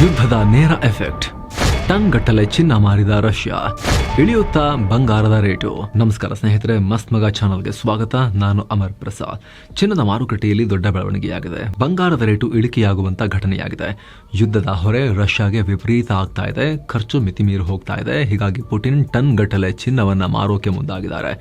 ಯುದ್ಧದ ನೇರ effect ton ಗಟ್ಟಲೆ ಚಿನ್ನ ಮಾರಿದ ರಷ್ಯಾ. ಇಳಿಯುತ್ತಾ ಬಂಗಾರದ ರೇಟು. ನಮಸ್ಕಾರ ಸ್ನೇಹಿತರೆ, ಮಸ್ತ್ ಮಗ ಚಾನಲ್ಗೆ ಸ್ವಾಗತ. ನಾನು ಅಮರ್ ಪ್ರಸಾದ್. ಚಿನ್ನದ ಮಾರುಕಟ್ಟೆಯಲ್ಲಿ ದೊಡ್ಡ ಬೆಳವಣಿಗೆಯಾಗಿದೆ. ಬಂಗಾರದ ರೇಟು ಇಳಿಕೆಯಾಗುವಂತ ಘಟನೆಯಾಗಿದೆ. ಯುದ್ಧದ ಹೊರೆ ರಷ್ಯಾಗೆ ವಿಪರೀತ ಆಗ್ತಾ ಇದೆ. ಖರ್ಚು ಮಿತಿ ಮೀರಿ ಹೋಗ್ತಾ ಇದೆ. ಹೀಗಾಗಿ ಪುಟಿನ್ ಟನ್ ಗಟ್ಟಲೆ ಚಿನ್ನವನ್ನ ಮಾರೋಕೆ ಮುಂದಾಗಿದ್ದಾರೆ.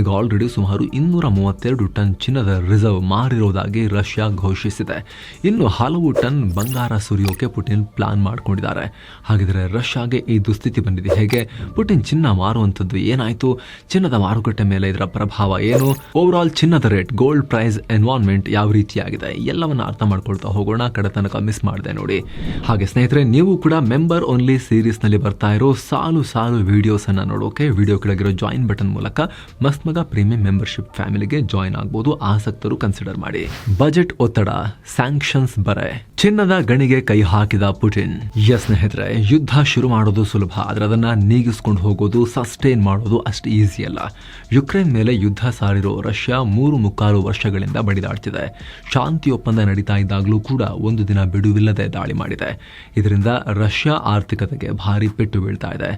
ಈಗ ಆಲ್ರೆಡಿ ಸುಮಾರು ಇನ್ನೂರ ಮೂವತ್ತೆರಡು ಟನ್ ಚಿನ್ನದ ರಿಸರ್ವ್ ಮಾರಿರೋದಾಗಿ ರಷ್ಯಾ ಘೋಷಿಸಿದೆ. ಇನ್ನು ಹಲವು ಟನ್ ಬಂಗಾರ ಸುರಿಯೋಕೆ ಪುಟಿನ್ ಪ್ಲಾನ್ ಮಾಡ್ಕೊಂಡಿದ್ದಾರೆ. ಹಾಗಿದ್ರೆ ರಷ್ಯಾಗೆ ಈ ದುಸ್ಥಿತಿ ಬಂದಿದೆ. ಹೇಗೆ? ಪುಟಿನ್ ಚಿನ್ನ ಮಾರುವಂಥದ್ದು ಏನಾಯ್ತು? ಚಿನ್ನದ ಮಾರುಕಟ್ಟೆ ಮೇಲೆ ಇದರ ಪ್ರಭಾವ ಏನು? ಓವರ್ ಆಲ್ ಚಿನ್ನದ ರೇಟ್ ಗೋಲ್ಡ್ ಪ್ರೈಸ್ ಎನ್ವಾನ್ಮೆಂಟ್ ಯಾವ ರೀತಿಯಾಗಿದೆ? ಎಲ್ಲವನ್ನ ಅರ್ಥ ಮಾಡ್ಕೊಳ್ತಾ ಹೋಗೋಣ. ಕಡೆ ತನಕ ಮಿಸ್ ಮಾಡಿದೆ ನೋಡಿ. ಹಾಗೆ ಸ್ನೇಹಿತರೆ, ನೀವು ಕೂಡ ಮೆಂಬರ್ ಓನ್ಲಿ ಸೀರೀಸ್ನಲ್ಲಿ ಬರ್ತಾ ಇರೋ ಸಾಲು ಸಾಲು ವಿಡಿಯೋಸ್ ಅನ್ನ ನೋಡೋಕೆ ವಿಡಿಯೋ ಕೆಳಗಿರೋ ಜಾಯಿನ್ ಬಟನ್ ಮೂಲಕ ಮಸ್ತ್ ಮಗ ಪ್ರೀಮಿಯಂ ಮೆಂಬರ್ಶಿಪ್ ಫ್ಯಾಮಿಲಿಗೆ ಜಾಯಿನ್ ಆಗಬಹುದು ಆಸಕ್ತರು ಕನ್ಸಿಡರ್ ಮಾಡಿ. ಬಜೆಟ್ ಒತ್ತಡ ಸ್ಯಾಂಕ್ಷನ್ಸ್ ಬರೆ. ಚಿನ್ನದ ಗಣಿಗೆ ಕೈ ಹಾಕಿದ ಪುಟಿನ್. ಎಸ್ ಸ್ನೇಹಿತರೆ, ಯುದ್ಧ ಶುರು ಮಾಡೋದು ಸುಲಭ, ಆದರೆ ಅದನ್ನು ನೀಗಿಸ್ಕೊಂಡು ಹೋಗೋದು ಸಸ್ಟೈನ್ ಮಾಡೋದು ಅಷ್ಟು ಈಸಿ ಅಲ್ಲ. ಯುಕ್ರೇನ್ ಮೇಲೆ ಯುದ್ಧ ಸಾರಿರೋ ರಷ್ಯಾ ಮೂರು ಮುಕ್ಕಾಲು ವರ್ಷಗಳಿಂದ ಬಡಿದಾಡ್ತಿದೆ. ಶಾಂತಿ ಒಪ್ಪಂದ ನಡೀತಾ ಇದ್ದಾಗಲೂ ಕೂಡ ಒಂದು ದಿನ ಬಿಡುವಿಲ್ಲದೆ ದಾಳಿ ಮಾಡಿದೆ. ಇದರಿಂದ ರಷ್ಯಾ ಆರ್ಥಿಕತೆಗೆ ಭಾರಿ ಪೆಟ್ಟು ಬೀಳ್ತಾ ಇದೆ.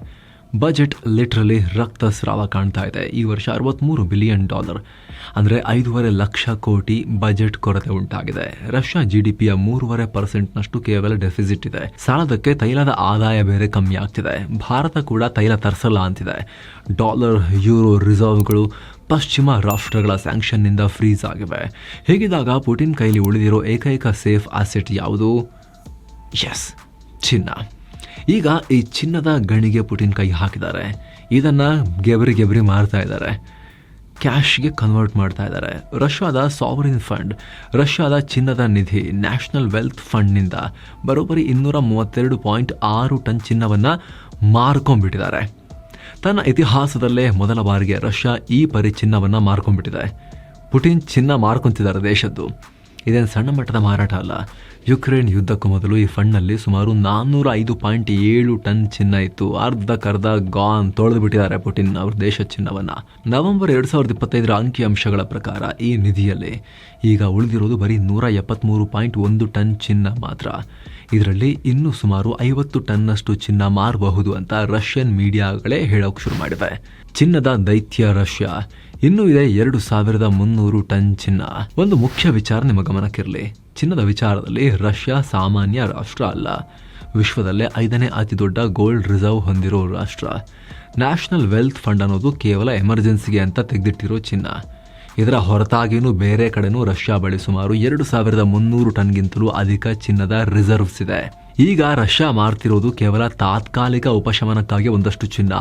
ಬಜೆಟ್ ಲಿಟ್ರಲಿ ರಕ್ತಸ್ರಾವ ಕಾಣ್ತಾ ಇದೆ. ಈ ವರ್ಷ ಅರವತ್ತ್ಮೂರು ಬಿಲಿಯನ್ ಡಾಲರ್. ಅಂದರೆ ಐದೂವರೆ ಲಕ್ಷ ಕೋಟಿ ಬಜೆಟ್ ಕೊರತೆ ಉಂಟಾಗಿದೆ. ರಷ್ಯಾ ಜಿ ಡಿ ಪಿಯ ಮೂರುವರೆ ಪರ್ಸೆಂಟ್ನಷ್ಟು ಕೇವಲ ಡೆಫಿಸಿಟ್ ಇದೆ. ಸಾಲದಕ್ಕೆ ತೈಲದ ಆದಾಯ ಬೇರೆ ಕಮ್ಮಿ ಆಗ್ತಿದೆ. ಭಾರತ ಕೂಡ ತೈಲ ತರಿಸಲ್ಲ ಅಂತಿದೆ. ಡಾಲರ್, ಯೂರೋ ರಿಸರ್ವ್ಗಳು ಪಶ್ಚಿಮ ರಾಷ್ಟ್ರಗಳ ಸ್ಯಾಂಕ್ಷನ್ನಿಂದ ಫ್ರೀಸ್ ಆಗಿವೆ. ಹೀಗಿದ್ದಾಗ ಪುಟಿನ್ ಕೈಲಿ ಉಳಿದಿರೋ ಏಕೈಕ ಸೇಫ್ ಆಸೆಟ್ ಯಾವುದು? ಎಸ್ ಚಿನ್ನ ಈಗ ಈ ಚಿನ್ನದ ಗಣಿಗೆ ಪುಟಿನ್ ಕೈ ಹಾಕಿದ್ದಾರೆ. ಇದನ್ನು ಗೆಬರಿ ಗೆಬರಿ ಮಾರ್ತಾ ಇದ್ದಾರೆ. ಕ್ಯಾಶ್ಗೆ ಕನ್ವರ್ಟ್ ಮಾಡ್ತಾ ಇದ್ದಾರೆ. ರಷ್ಯಾದ ಸಾವರಿನ್ ಫಂಡ್ ರಷ್ಯಾದ ಚಿನ್ನದ ನಿಧಿ ನ್ಯಾಷನಲ್ ವೆಲ್ತ್ ಫಂಡ್ನಿಂದ ಬರೋಬ್ಬರಿ ಇನ್ನೂರ ಮೂವತ್ತೆರಡು ಪಾಯಿಂಟ್ ಆರು ಟನ್ ಚಿನ್ನವನ್ನು ಮಾರ್ಕೊಂಡ್ಬಿಟ್ಟಿದ್ದಾರೆ. ತನ್ನ ಇತಿಹಾಸದಲ್ಲೇ ಮೊದಲ ಬಾರಿಗೆ ರಷ್ಯಾ ಈ ಪರಿ ಚಿನ್ನವನ್ನು ಮಾರ್ಕೊಂಡ್ಬಿಟ್ಟಿದೆ. ಪುಟಿನ್ ಚಿನ್ನ ಮಾರ್ಕೊಂತಿದ್ದಾರೆ ದೇಶದ್ದು. ಇದೇನು ಸಣ್ಣ ಮಟ್ಟದ ಮಾರಾಟ ಅಲ್ಲ. ಯುಕ್ರೇನ್ ಯುದ್ಧಕ್ಕೂ ಮೊದಲು ಈ ಫಂಡ್ನಲ್ಲಿ ಸುಮಾರು ನಾನ್ನೂರ ಐದು ಪಾಯಿಂಟ್ ಏಳು ಟನ್ ಚಿನ್ನ ಇತ್ತು. ಅರ್ಧಕ್ಕರ್ಧ ಗಾನ್ ತೊಳೆದು ಬಿಟ್ಟಿದ್ದಾರೆ ಪುಟಿನ್ ಅವ್ರ ದೇಶ ಚಿನ್ನವನ್ನು. ನವೆಂಬರ್ ಎರಡು ಸಾವಿರದ ಇಪ್ಪತ್ತೈದರ ಅಂಕಿ ಅಂಶಗಳ ಪ್ರಕಾರ ಈ ನಿಧಿಯಲ್ಲಿ ಈಗ ಉಳಿದಿರೋದು ಬರೀ ನೂರ ಎಪ್ಪತ್ತ್ಮೂರು ಪಾಯಿಂಟ್ ಒಂದು ಟನ್ ಚಿನ್ನ ಮಾತ್ರ. ಇದರಲ್ಲಿ ಇನ್ನೂ ಸುಮಾರು ಐವತ್ತು ಟನ್ನಷ್ಟು ಚಿನ್ನ ಮಾರಬಹುದು ಅಂತ ರಷ್ಯನ್ ಮೀಡಿಯಾಗಳೇ ಹೇಳೋಕೆ ಶುರು ಮಾಡಿವೆ. ಚಿನ್ನದ ದೈತ್ಯ ರಷ್ಯಾ. ಇನ್ನೂ ಇದೆ ಎರಡು ಸಾವಿರದ ಮುನ್ನೂರು ಟನ್ ಚಿನ್ನ. ಒಂದು ಮುಖ್ಯ ವಿಚಾರ ನಿಮ್ಮ ಗಮನಕ್ಕಿರಲಿ. ಚಿನ್ನದ ವಿಚಾರದಲ್ಲಿ ರಷ್ಯಾ ಸಾಮಾನ್ಯ ರಾಷ್ಟ್ರ ಅಲ್ಲ. ವಿಶ್ವದಲ್ಲೇ ಐದನೇ ಅತಿ ದೊಡ್ಡ ಗೋಲ್ಡ್ ರಿಸರ್ವ್ ಹೊಂದಿರೋ ರಾಷ್ಟ್ರ. ನ್ಯಾಷನಲ್ ವೆಲ್ತ್ ಫಂಡ್ ಅನ್ನೋದು ಕೇವಲ ಎಮರ್ಜೆನ್ಸಿಗೆ ಅಂತ ತೆಗೆದಿಟ್ಟಿರೋ ಚಿನ್ನ. ಇದರ ಹೊರತಾಗಿಯೂ ಬೇರೆ ಕಡೆನೂ ರಷ್ಯಾ ಬಳಿ ಸುಮಾರು ಎರಡು ಸಾವಿರದ ಮುನ್ನೂರು ಟನ್ಗಿಂತಲೂ ಅಧಿಕ ಚಿನ್ನದ ರಿಸರ್ವ್ಸ್ ಇದೆ. ಈಗ ರಷ್ಯಾ ಮಾರ್ತಿರೋದು ಕೇವಲ ತಾತ್ಕಾಲಿಕ ಉಪಶಮನಕ್ಕಾಗಿ ಒಂದಷ್ಟು ಚಿನ್ನ.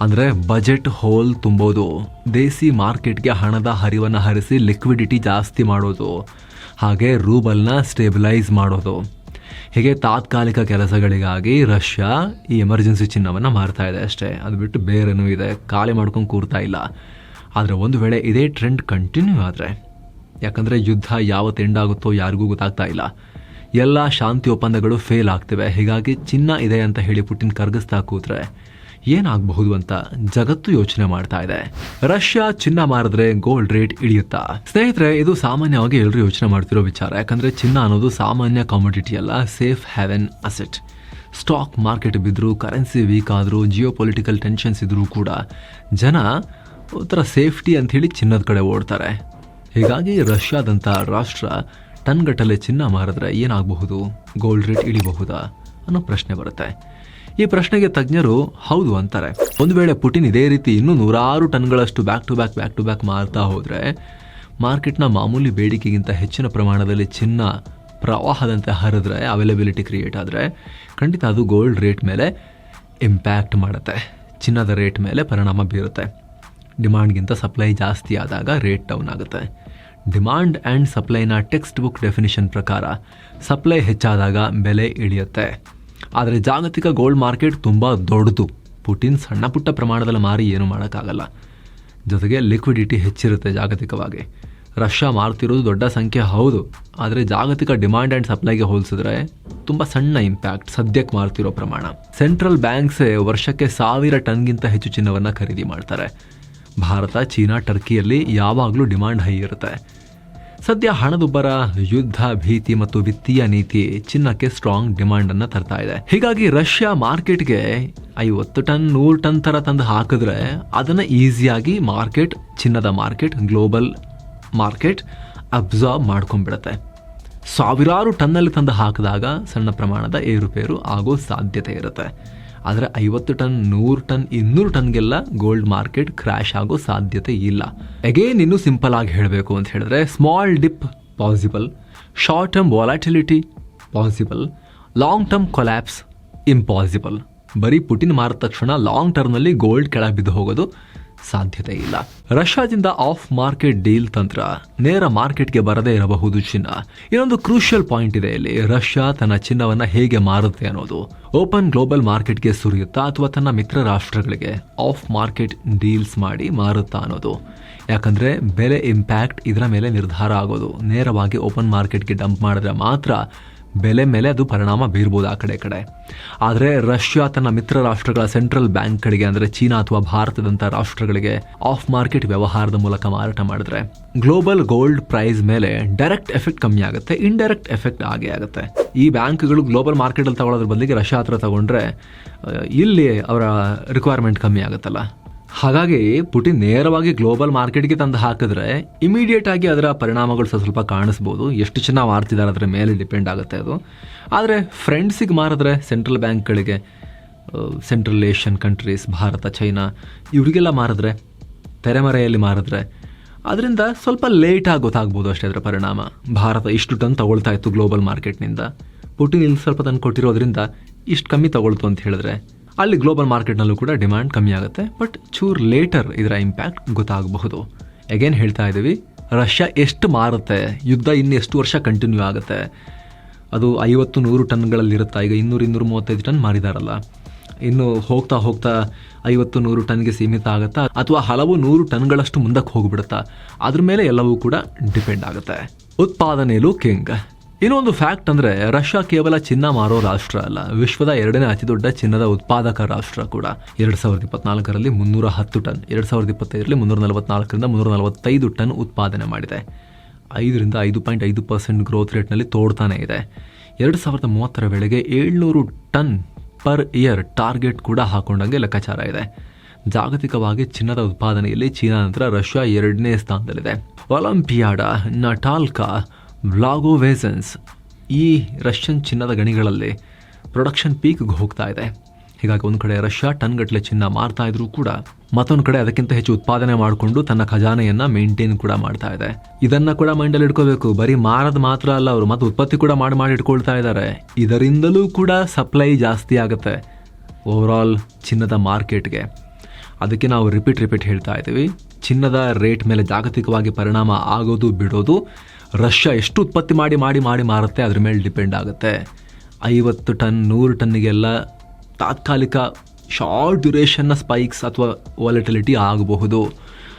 ಅಂದರೆ ಬಜೆಟ್ ಹೋಲ್ ತುಂಬೋದು. ದೇಸಿ ಮಾರ್ಕೆಟ್ಗೆ ಹಣದ ಹರಿವನ್ನು ಹರಿಸಿ ಲಿಕ್ವಿಡಿಟಿ ಜಾಸ್ತಿ ಮಾಡೋದು. ಹಾಗೆ ರೂಬಲ್ನ ಸ್ಟೇಬಿಲೈಸ್ ಮಾಡೋದು. ಹೀಗೆ ತಾತ್ಕಾಲಿಕ ಕೆಲಸಗಳಿಗಾಗಿ ರಷ್ಯಾ ಈ ಎಮರ್ಜೆನ್ಸಿ ಚಿನ್ನವನ್ನು ಮಾರ್ತಾ ಇದೆ ಅಷ್ಟೇ. ಅದು ಬಿಟ್ಟು ಬೇರೆನೂ ಇದೆ. ಖಾಲಿ ಮಾಡ್ಕೊಂಡು ಕೂರ್ತಾ ಇಲ್ಲ. ಆದರೆ ಒಂದು ವೇಳೆ ಇದೇ ಟ್ರೆಂಡ್ ಕಂಟಿನ್ಯೂ ಆದರೆ, ಯಾಕಂದರೆ ಯುದ್ಧ ಯಾವತ್ತು ಎಂಡ್ ಆಗುತ್ತೋ ಯಾರಿಗೂ ಗೊತ್ತಾಗ್ತಾ ಇಲ್ಲ. ಎಲ್ಲ ಶಾಂತಿ ಒಪ್ಪಂದಗಳು ಫೇಲ್ ಆಗ್ತಿವೆ. ಹೀಗಾಗಿ ಚಿನ್ನ ಇದೆ ಅಂತ ಹೇಳಿ ಪುಟಿನ್ ಕರ್ಗಿಸ್ತಾ ಕೂತ್ರೆ ಏನಾಗಬಹುದು ಅಂತ ಜಗತ್ತು ಯೋಚನೆ ಮಾಡ್ತಾ ಇದೆ. ರಷ್ಯಾ ಚಿನ್ನ ಮಾರಿದ್ರೆ ಗೋಲ್ಡ್ ರೇಟ್ ಇಳಿಯುತ್ತಾ? ಸ್ನೇಹಿತರೆ, ಇದು ಸಾಮಾನ್ಯವಾಗಿ ಎಲ್ಲರೂ ಯೋಚನೆ ಮಾಡ್ತಿರೋ ವಿಚಾರ. ಯಾಕಂದ್ರೆ ಚಿನ್ನ ಅನ್ನೋದು ಸಾಮಾನ್ಯ ಕಾಮೊಡಿಟಿ ಅಲ್ಲ safe haven asset stock market ಬಿದ್ದರೂ ಕರೆನ್ಸಿ ವೀಕ್ ಆದರೂ ಜಿಯೋ ಪೊಲಿಟಿಕಲ್ ಟೆನ್ಷನ್ಸ್ ಇದ್ರೂ ಕೂಡ ಜನ ಒಂಥರ ಸೇಫ್ಟಿ ಅಂತ ಹೇಳಿ ಚಿನ್ನದ ಕಡೆ ಓಡ್ತಾರೆ. ಹೀಗಾಗಿ ರಷ್ಯಾದಂಥ ರಾಷ್ಟ್ರ ಟನ್ಗಟ್ಟಲೆ ಚಿನ್ನ ಮಾರಿದ್ರೆ ಏನಾಗಬಹುದು? ಗೋಲ್ಡ್ ರೇಟ್ ಇಳಿಬಹುದಾ ಅನ್ನೋ ಪ್ರಶ್ನೆ ಬರುತ್ತೆ. ಈ ಪ್ರಶ್ನೆಗೆ ತಜ್ಞರು ಹೌದು ಅಂತಾರೆ. ಒಂದು ವೇಳೆ ಪುಟಿನ್ ಇದೇ ರೀತಿ ಇನ್ನೂ ನೂರಾರು ಟನ್ಗಳಷ್ಟು back to back back to back ಮಾರ್ತಾ ಹೋದರೆ ಮಾರ್ಕೆಟ್ನ ಮಾಮೂಲಿ ಬೇಡಿಕೆಗಿಂತ ಹೆಚ್ಚಿನ ಪ್ರಮಾಣದಲ್ಲಿ ಚಿನ್ನ ಪ್ರವಾಹದಂತೆ ಹರಿದ್ರೆ ಅವೈಲಬಿಲಿಟಿ ಕ್ರಿಯೇಟ್ ಆದರೆ, ಖಂಡಿತ ಅದು ಗೋಲ್ಡ್ ರೇಟ್ ಮೇಲೆ ಇಂಪ್ಯಾಕ್ಟ್ ಮಾಡುತ್ತೆ. ಚಿನ್ನದ ರೇಟ್ ಮೇಲೆ ಪರಿಣಾಮ ಬೀರುತ್ತೆ. ಡಿಮಾಂಡ್ಗಿಂತ ಸಪ್ಲೈ ಜಾಸ್ತಿ ಆದಾಗ ರೇಟ್ ಡೌನ್ ಆಗುತ್ತೆ. ಡಿಮಾಂಡ್ ಆ್ಯಂಡ್ ಸಪ್ಲೈನ ಟೆಕ್ಸ್ಟ್ ಬುಕ್ ಡೆಫಿನಿಷನ್ ಪ್ರಕಾರ ಸಪ್ಲೈ ಹೆಚ್ಚಾದಾಗ ಬೆಲೆ ಇಳಿಯುತ್ತೆ. ಆದರೆ ಜಾಗತಿಕ ಗೋಲ್ಡ್ ಮಾರ್ಕೆಟ್ ತುಂಬ ದೊಡ್ಡದು. ಪುಟಿನ್ ಸಣ್ಣ ಪುಟ್ಟ ಪ್ರಮಾಣದಲ್ಲಿ ಮಾರಿ ಏನು ಮಾಡೋಕ್ಕಾಗಲ್ಲ. ಜೊತೆಗೆ ಲಿಕ್ವಿಡಿಟಿ ಹೆಚ್ಚಿರುತ್ತೆ ಜಾಗತಿಕವಾಗಿ. ರಷ್ಯಾ ಮಾರ್ತಿರೋದು ದೊಡ್ಡ ಸಂಖ್ಯೆ ಹೌದು. ಆದರೆ ಜಾಗತಿಕ ಡಿಮಾಂಡ್ ಆ್ಯಂಡ್ ಸಪ್ಲೈಗೆ ಹೋಲಿಸಿದ್ರೆ ತುಂಬ ಸಣ್ಣ ಇಂಪ್ಯಾಕ್ಟ್ ಸದ್ಯಕ್ಕೆ ಮಾರ್ತಿರೋ ಪ್ರಮಾಣ. ಸೆಂಟ್ರಲ್ ಬ್ಯಾಂಕ್ಸೇ ವರ್ಷಕ್ಕೆ ಸಾವಿರ ಟನ್ಗಿಂತ ಹೆಚ್ಚು ಚಿನ್ನವನ್ನು ಖರೀದಿ ಮಾಡ್ತಾರೆ. ಭಾರತ, ಚೀನಾ ಟರ್ಕಿಯಲ್ಲಿ ಯಾವಾಗಲೂ ಡಿಮಾಂಡ್ ಹೈ ಇರುತ್ತೆ. ಸದ್ಯ ಹಣದುಬ್ಬರ, ಯುದ್ಧ ಭೀತಿ ಮತ್ತು ವಿತ್ತೀಯ ನೀತಿ ಚಿನ್ನಕ್ಕೆ ಸ್ಟ್ರಾಂಗ್ ಡಿಮಾಂಡ್ ಅನ್ನ ತರ್ತಾ ಇದೆ. ಹೀಗಾಗಿ ರಷ್ಯಾ ಮಾರ್ಕೆಟ್ಗೆ ಐವತ್ತು ಟನ್, ನೂರು ಟನ್ ತರ ತಂದು ಹಾಕಿದ್ರೆ ಅದನ್ನ ಈಸಿಯಾಗಿ ಮಾರ್ಕೆಟ್, ಚಿನ್ನದ ಮಾರ್ಕೆಟ್ ಗ್ಲೋಬಲ್ ಮಾರ್ಕೆಟ್ ಅಬ್ಸಾರ್ಬ್ ಮಾಡ್ಕೊಂಡ್ಬಿಡತ್ತೆ. ಸಾವಿರಾರು ಟನ್ನಲ್ಲಿ ತಂದು ಹಾಕಿದಾಗ ಸಣ್ಣ ಪ್ರಮಾಣದ ಏರುಪೇರು ಆಗೋ ಸಾಧ್ಯತೆ ಇರುತ್ತೆ. ಆದರೆ ಐವತ್ತು ಟನ್, ನೂರು ಟನ್, ಇನ್ನೂರು ಟನ್ಗೆಲ್ಲ ಗೋಲ್ಡ್ ಮಾರ್ಕೆಟ್ ಕ್ರ್ಯಾಶ್ ಆಗೋ ಸಾಧ್ಯತೆ ಇಲ್ಲ. ಅಗೇನ್ ಇನ್ನೂ ಸಿಂಪಲ್ ಆಗಿ ಹೇಳಬೇಕು ಅಂತ ಹೇಳಿದ್ರೆ small dip possible short term volatility possible long term collapse impossible ಬರೀ ಪುಟಿನ್ ಮಾರಿದ ತಕ್ಷಣ ಲಾಂಗ್ ಟರ್ಮ್ನಲ್ಲಿ ಗೋಲ್ಡ್ ಕೆಳಗೆ ಬಿದ್ದು ಹೋಗೋದು ಸಾಧ್ಯತೆ ಇಲ್ಲ. ರಷ್ಯಾದಿಂದ ಆಫ್ ಮಾರ್ಕೆಟ್ ಡೀಲ್ ತಂತ್ರ ನೇರ ಮಾರ್ಕೆಟ್ಗೆ ಬರದೇ ಇರಬಹುದು ಚಿನ್ನ. ಇನ್ನೊಂದು ಕ್ರೂಷಿಯಲ್ ಪಾಯಿಂಟ್ ಇದೆ ಇಲ್ಲಿ. ರಷ್ಯಾ ತನ್ನ ಚಿನ್ನವನ್ನ ಹೇಗೆ ಮಾರುತ್ತೆ ಅನ್ನೋದು. ಓಪನ್ ಗ್ಲೋಬಲ್ ಮಾರ್ಕೆಟ್ಗೆ ಸುರಿಯುತ್ತಾ ಅಥವಾ ತನ್ನ ಮಿತ್ರ ರಾಷ್ಟ್ರಗಳಿಗೆ ಆಫ್ ಮಾರ್ಕೆಟ್ ಡೀಲ್ಸ್ ಮಾಡಿ ಮಾರುತ್ತಾ ಅನ್ನೋದು. ಯಾಕಂದ್ರೆ ಬೆಲೆ ಇಂಪ್ಯಾಕ್ಟ್ ಇದರ ಮೇಲೆ ನಿರ್ಧಾರ ಆಗೋದು. ನೇರವಾಗಿ ಓಪನ್ ಮಾರ್ಕೆಟ್ಗೆ ಡಂಪ್ ಮಾಡಿದ್ರೆ ಮಾತ್ರ ಬೆಲೆ ಮೇಲೆ ಅದು ಪರಿಣಾಮ ಬೀರ್ಬೋದು ಆ ಕಡೆ ಕಡೆ. ಆದರೆ ರಷ್ಯಾ ತನ್ನ ಮಿತ್ರ ರಾಷ್ಟ್ರಗಳ ಸೆಂಟ್ರಲ್ ಬ್ಯಾಂಕ್ಗಳಿಗೆ ಅಂದರೆ ಚೀನಾ ಅಥವಾ ಭಾರತದಂಥ ರಾಷ್ಟ್ರಗಳಿಗೆ ಆಫ್ ಮಾರ್ಕೆಟ್ ವ್ಯವಹಾರದ ಮೂಲಕ ಮಾರಾಟ ಮಾಡಿದ್ರೆ ಗ್ಲೋಬಲ್ ಗೋಲ್ಡ್ ಪ್ರೈಸ್ ಮೇಲೆ ಡೈರೆಕ್ಟ್ ಎಫೆಕ್ಟ್ ಕಮ್ಮಿ ಆಗುತ್ತೆ ಇಂಡೈರೆಕ್ಟ್ ಎಫೆಕ್ಟ್ ಆಗೇ ಆಗುತ್ತೆ. ಈ ಬ್ಯಾಂಕ್ಗಳು ಗ್ಲೋಬಲ್ ಮಾರ್ಕೆಟಲ್ಲಿ ತಗೊಳ್ಳೋದ್ರ ಬದಲಿಗೆ ರಷ್ಯಾ ಹತ್ರ ತಗೊಂಡ್ರೆ ಇಲ್ಲಿ ಅವರ ರಿಕ್ವೈರ್ಮೆಂಟ್ ಕಮ್ಮಿ ಆಗುತ್ತಲ್ಲ. ಹಾಗಾಗಿ ಪುಟಿನ್ ನೇರವಾಗಿ ಗ್ಲೋಬಲ್ ಮಾರ್ಕೆಟ್ಗೆ ತಂದು ಹಾಕಿದ್ರೆ ಇಮಿಡಿಯೇಟ್ ಆಗಿ ಅದರ ಪರಿಣಾಮಗಳು ಸ್ವಲ್ಪ ಕಾಣಿಸ್ಬೋದು. ಎಷ್ಟು ಚೆನ್ನಾಗಿ ಮಾರ್ತಿದ್ದಾರೆ ಅದರ ಮೇಲೆ ಡಿಪೆಂಡ್ ಆಗುತ್ತೆ ಅದು. ಆದರೆ ಫ್ರೆಂಡ್ಸಿಗೆ ಮಾರಿದ್ರೆ ಸೆಂಟ್ರಲ್ ಬ್ಯಾಂಕ್ಗಳಿಗೆ central Asian countries, Bharat, China, ಇವರಿಗೆಲ್ಲ ಮಾರಿದ್ರೆ, ತೆರೆಮರೆಯಲ್ಲಿ ಮಾರಿದ್ರೆ ಅದರಿಂದ ಸ್ವಲ್ಪ ಲೇಟಾಗಿ ಗೊತ್ತಾಗ್ಬೋದು ಅಷ್ಟೇ ಅದರ ಪರಿಣಾಮ. ಭಾರತ ಇಷ್ಟು ಟನ್ ತಗೊಳ್ತಾ ಇತ್ತು ಗ್ಲೋಬಲ್ ಮಾರ್ಕೆಟ್ನಿಂದ. ಪುಟಿನ್ ಇಲ್ಲಿ ಸ್ವಲ್ಪ ತಂದು ಕೊಟ್ಟಿರೋದ್ರಿಂದ ಇಷ್ಟು ಕಮ್ಮಿ ತಗೊಳ್ತು ಅಂತ ಹೇಳಿದ್ರೆ ಅಲ್ಲಿ ಗ್ಲೋಬಲ್ ಮಾರ್ಕೆಟ್ನಲ್ಲೂ ಕೂಡ ಡಿಮ್ಯಾಂಡ್ ಕಮ್ಮಿ ಆಗುತ್ತೆ ಬಟ್ ಚೂರ್ ಲೇಟರ್ ಇದರ ಇಂಪ್ಯಾಕ್ಟ್ ಗೊತ್ತಾಗಬಹುದು. ಅಗೇನ್ ಹೇಳ್ತಾ ಇದ್ದೀವಿ ರಷ್ಯಾ ಎಷ್ಟು ಮಾರುತ್ತೆ, ಯುದ್ಧ ಇನ್ನು ಎಷ್ಟು ವರ್ಷ ಕಂಟಿನ್ಯೂ ಆಗುತ್ತೆ? ಅದು ಐವತ್ತು ನೂರು ಟನ್ಗಳಲ್ಲಿ ಇರುತ್ತಾ ಈಗ ಇನ್ನೂರು ಇನ್ನೂರು ಮೂವತ್ತೈದು ಟನ್ ಮಾರಿದಾರಲ್ಲ. ಇನ್ನು ಹೋಗ್ತಾ ಹೋಗ್ತಾ ಐವತ್ತು ನೂರು ಟನ್ಗೆ ಸೀಮಿತ ಆಗುತ್ತಾ? ಅಥವಾ ಹಲವು ನೂರು ಟನ್ಗಳಷ್ಟು ಮುಂದಕ್ಕೆ ಹೋಗ್ಬಿಡುತ್ತಾ? ಅದ್ರ ಮೇಲೆ ಎಲ್ಲವೂ ಕೂಡ ಡಿಪೆಂಡ್ ಆಗುತ್ತೆ. ಉತ್ಪಾದನೆಯಲ್ಲೂ ಕಿಂಗ್ ಇನ್ನೊಂದು ಫ್ಯಾಕ್ಟ್ ಅಂದರೆ ರಷ್ಯಾ ಕೇವಲ ಚಿನ್ನ ಮಾರೋ ರಾಷ್ಟ್ರ ಅಲ್ಲ, ವಿಶ್ವದ ಎರಡನೇ ಅತಿ ದೊಡ್ಡ ಚಿನ್ನದ ಉತ್ಪಾದಕ ರಾಷ್ಟ್ರ ಕೂಡ. ಎರಡು ಸಾವಿರದ ಇಪ್ಪತ್ನಾಲ್ಕರಲ್ಲಿ ಮುನ್ನೂರ ಹತ್ತು ಟನ್, ಎರಡು ಸಾವಿರದ ಇಪ್ಪತ್ತೈದರಲ್ಲಿ ಮುನ್ನೂರ ನಲವತ್ನಾಲ್ಕರಿಂದ ಮುನ್ನೂರ ನಲವತ್ತೈದು ಟನ್ ಉತ್ಪಾದನೆ ಮಾಡಿದೆ. ಐದರಿಂದ ಐದು ಪಾಯಿಂಟ್ ಐದು ಪರ್ಸೆಂಟ್ ಗ್ರೋತ್ ರೇಟ್ನಲ್ಲಿ ತೋಡ್ತಾನೆ ಇದೆ. ಎರಡು ಸಾವಿರದ ಮೂವತ್ತರ ವೇಳೆಗೆ ಏಳ್ನೂರು ಟನ್ ಪರ್ ಇಯರ್ ಟಾರ್ಗೆಟ್ ಕೂಡ ಹಾಕೊಂಡಂಗೆ ಲೆಕ್ಕಾಚಾರ ಇದೆ. ಜಾಗತಿಕವಾಗಿ ಚಿನ್ನದ ಉತ್ಪಾದನೆಯಲ್ಲಿ ಚೀನಾ ನಂತರ ರಷ್ಯಾ ಎರಡನೇ ಸ್ಥಾನದಲ್ಲಿದೆ. ಒಲಂಪಿಯಾಡ ನಟಾಲ್ಕಾ ವ್ಲಾಗೋವೇಸನ್ಸ್ ಈ ರಷ್ಯನ್ ಚಿನ್ನದ ಗಣಿಗಳಲ್ಲಿ ಪ್ರೊಡಕ್ಷನ್ ಪೀಕ್ಗೆ ಹೋಗ್ತಾ ಇದೆ. ಹೀಗಾಗಿ ಒಂದು ಕಡೆ ರಷ್ಯಾ ಟನ್ಗಟ್ಟಲೆ ಚಿನ್ನ ಮಾರ್ತಾ ಇದ್ರೂ ಕೂಡ ಮತ್ತೊಂದು ಕಡೆ ಅದಕ್ಕಿಂತ ಹೆಚ್ಚು ಉತ್ಪಾದನೆ ಮಾಡಿಕೊಂಡು ತನ್ನ ಖಜಾನೆಯನ್ನ ಮೇಂಟೈನ್ ಕೂಡ ಮಾಡ್ತಾ ಇದೆ. ಇದನ್ನ ಕೂಡ ಮೈಂಡಲ್ಲಿ ಇಟ್ಕೋಬೇಕು. ಬರೀ ಮಾರದ್ ಮಾತ್ರ ಅಲ್ಲ ಅವರು ಮತ್ತೆ ಉತ್ಪತ್ತಿ ಕೂಡ ಮಾಡಿ ಮಾಡಿ ಇಟ್ಕೊಳ್ತಾ ಇದ್ದಾರೆ ಇದರಿಂದಲೂ ಕೂಡ ಸಪ್ಲೈ ಜಾಸ್ತಿ ಆಗುತ್ತೆ ಓವರಾಲ್ ಚಿನ್ನದ ಮಾರ್ಕೆಟ್ಗೆ ಅದಕ್ಕೆ ನಾವು ರಿಪೀಟ್ ರಿಪೀಟ್ ಹೇಳ್ತಾ ಇದ್ದೀವಿ. ಚಿನ್ನದ ರೇಟ್ ಮೇಲೆ ಜಾಗತಿಕವಾಗಿ ಪರಿಣಾಮ ಆಗೋದು ಬಿಡೋದು ರಷ್ಯಾ ಎಷ್ಟು ಉತ್ಪತ್ತಿ ಮಾಡಿ ಮಾಡಿ ಮಾಡಿ ಮಾರುತ್ತೆ, ಅದ್ರ ಮೇಲೆ ಡಿಪೆಂಡ್ ಆಗುತ್ತೆ. ಐವತ್ತು ಟನ್, ನೂರು ಟನ್ನಿಗೆಲ್ಲ ತಾತ್ಕಾಲಿಕ ಶಾರ್ಟ್ ಡ್ಯುರೇಷನ್ನ ಸ್ಪೈಕ್ಸ್ ಅಥವಾ ವಾಲಿಟಿಲಿಟಿ ಆಗಬಹುದು.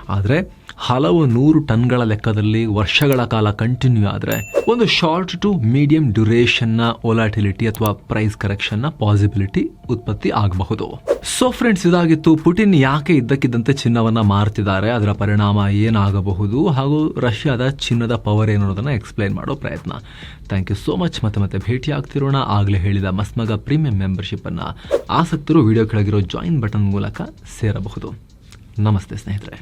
ಆದರೆ ಹಲವು ನೂರು ಟನ್ಗಳ ಲೆಕ್ಕದಲ್ಲಿ ವರ್ಷಗಳ ಕಾಲ ಕಂಟಿನ್ಯೂ ಆದರೆ ಒಂದು ಶಾರ್ಟ್ ಟು ಮೀಡಿಯಂ ಡ್ಯುರೇಷನ್ನ ಒಲಾಟಿಲಿಟಿ ಅಥವಾ ಪ್ರೈಸ್ ಕರೆಕ್ಷನ್ನ ಪಾಸಿಬಿಲಿಟಿ ಉತ್ಪತ್ತಿ ಆಗಬಹುದು. ಸೊ ಫ್ರೆಂಡ್ಸ್ ಇದಾಗಿತ್ತು. ಪುಟಿನ್ ಯಾಕೆ ಇದ್ದಕ್ಕಿದ್ದಂತೆ ಚಿನ್ನವನ್ನ ಮಾರ್ತಿದ್ದಾರೆ? ಅದರ ಪರಿಣಾಮ ಏನಾಗಬಹುದು? ಹಾಗೂ ರಷ್ಯಾದ ಚಿನ್ನದ ಪವರ್ ಏನು ಅನ್ನೋದನ್ನ ಎಕ್ಸ್ಪ್ಲೈನ್ ಮಾಡೋ ಪ್ರಯತ್ನ. ಥ್ಯಾಂಕ್ ಯು ಸೋ ಮಚ್ ಮತ್ತೆ ಮತ್ತೆ ಭೇಟಿ ಆಗ್ತಿರೋಣ ಆಗಲೇ ಹೇಳಿದ ಮಸ್ಮಗ ಪ್ರೀಮಿಯಂ ಮೆಂಬರ್ಶಿಪ್ ಅನ್ನ. ಆಸಕ್ತರು ವಿಡಿಯೋ ಕೆಳಗಿರೋ ಜಾಯಿನ್ ಬಟನ್ ಮೂಲಕ ಸೇರಬಹುದು. ನಮಸ್ತೆ ಸ್ನೇಹಿತರೆ.